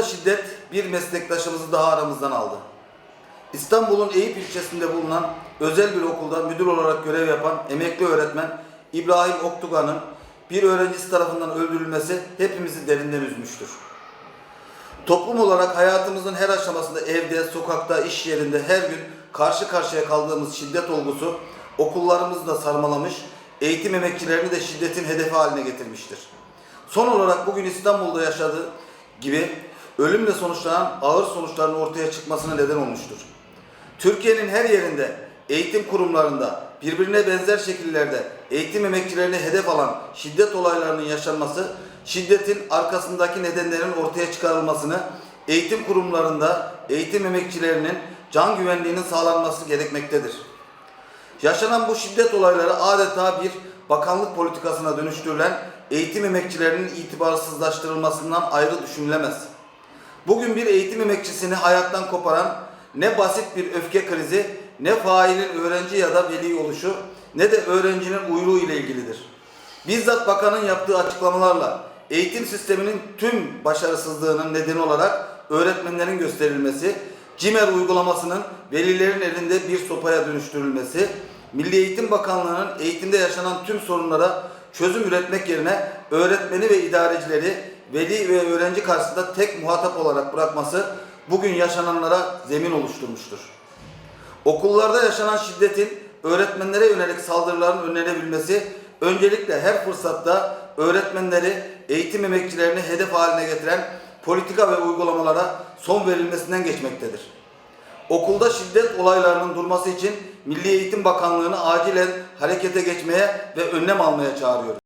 Okulda şiddet bir meslektaşımızı daha aramızdan aldı. İstanbul'un Eyüp ilçesinde bulunan özel bir okulda müdür olarak görev yapan emekli öğretmen İbrahim Oktugan'ın bir öğrencisi tarafından öldürülmesi hepimizi derinden üzmüştür. Toplum olarak hayatımızın her aşamasında evde, sokakta, iş yerinde her gün karşı karşıya kaldığımız şiddet olgusu okullarımızı da sarmalamış, eğitim emekçilerini de şiddetin hedefi haline getirmiştir. Son olarak bugün İstanbul'da yaşadığı gibi ölümle sonuçlanan ağır sonuçların ortaya çıkmasına neden olmuştur. Türkiye'nin her yerinde eğitim kurumlarında birbirine benzer şekillerde eğitim emekçilerini hedef alan şiddet olaylarının yaşanması, şiddetin arkasındaki nedenlerin ortaya çıkarılmasını, eğitim kurumlarında eğitim emekçilerinin can güvenliğinin sağlanması gerekmektedir. Yaşanan bu şiddet olayları adeta bir bakanlık politikasına dönüştürülen eğitim emekçilerinin itibarsızlaştırılmasından ayrı düşünülemez. Bugün bir eğitim emekçisini hayattan koparan ne basit bir öfke krizi, ne failin öğrenci ya da veli oluşu, ne de öğrencinin uyruğu ile ilgilidir. Bizzat bakanın yaptığı açıklamalarla eğitim sisteminin tüm başarısızlığının nedeni olarak öğretmenlerin gösterilmesi, CİMER uygulamasının velilerin elinde bir sopaya dönüştürülmesi, Milli Eğitim Bakanlığı'nın eğitimde yaşanan tüm sorunlara çözüm üretmek yerine öğretmeni ve idarecileri veli ve öğrenci karşısında tek muhatap olarak bırakması bugün yaşananlara zemin oluşturmuştur. Okullarda yaşanan şiddetin öğretmenlere yönelik saldırıların önlenebilmesi öncelikle her fırsatta öğretmenleri, eğitim emekçilerini hedef haline getiren politika ve uygulamalara son verilmesinden geçmektedir. Okulda şiddet olaylarının durması için Milli Eğitim Bakanlığı'nı acilen harekete geçmeye ve önlem almaya çağırıyoruz.